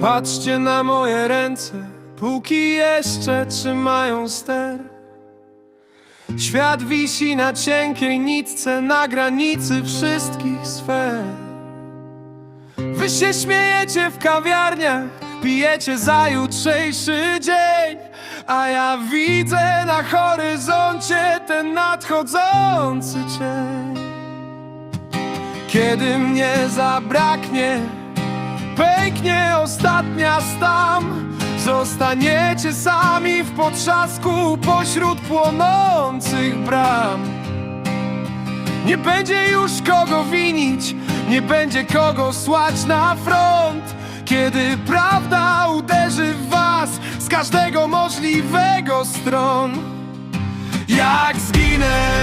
Patrzcie na moje ręce, póki jeszcze trzymają ster. Świat wisi na cienkiej nitce, na granicy wszystkich sfer. Wy się śmiejecie w kawiarniach, pijecie za jutrzejszy dzień, a ja widzę na horyzoncie ten nadchodzący cień. Kiedy mnie zabraknie, pęknie ostatnia stam, zostaniecie sami w potrzasku pośród płonących bram. Nie będzie już kogo winić, nie będzie kogo słać na front. Kiedy prawda uderzy w was z każdego możliwego stron. Jak zginę,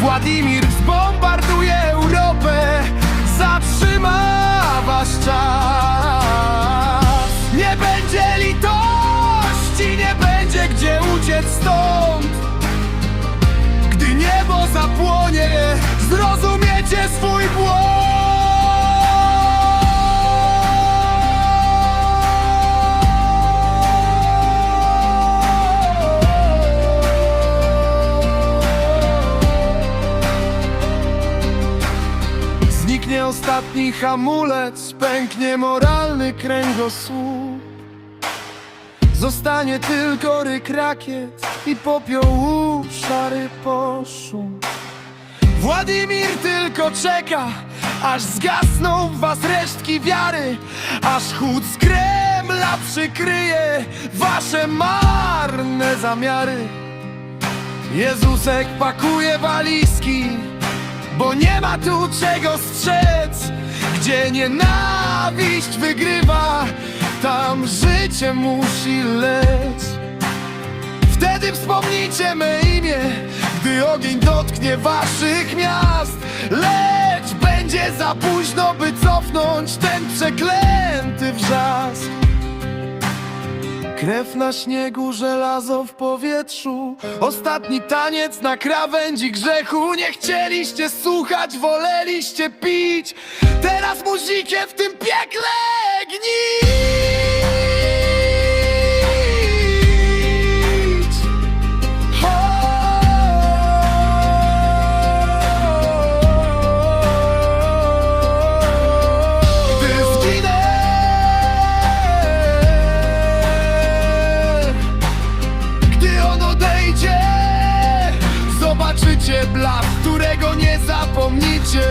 Władimir zbombarduje Europę, zatrzyma wasz czas. Nie będzie litości, nie będzie gdzie uciec stąd. Ostatni hamulec, pęknie moralny kręgosłup. Zostanie tylko ryk rakiet i popiołu szary poszum. Władimir tylko czeka, aż zgasną w was resztki wiary, aż chłód z Kremla przykryje wasze marne zamiary. Jezusek pakuje walizki, bo nie ma tu czego strzec. Gdzie nienawiść wygrywa, tam życie musi lec. Wtedy wspomnijcie me imię, gdy ogień dotknie waszych miast. Lecz będzie za późno, by cofnąć Krew na śniegu, żelazo w powietrzu. Ostatni taniec na krawędzi grzechu. Nie chcieliście słuchać, woleliście pić. Teraz muzikiem w tym piekle gnić on odejdzie. Zobaczycie blask, którego nie zapomnicie.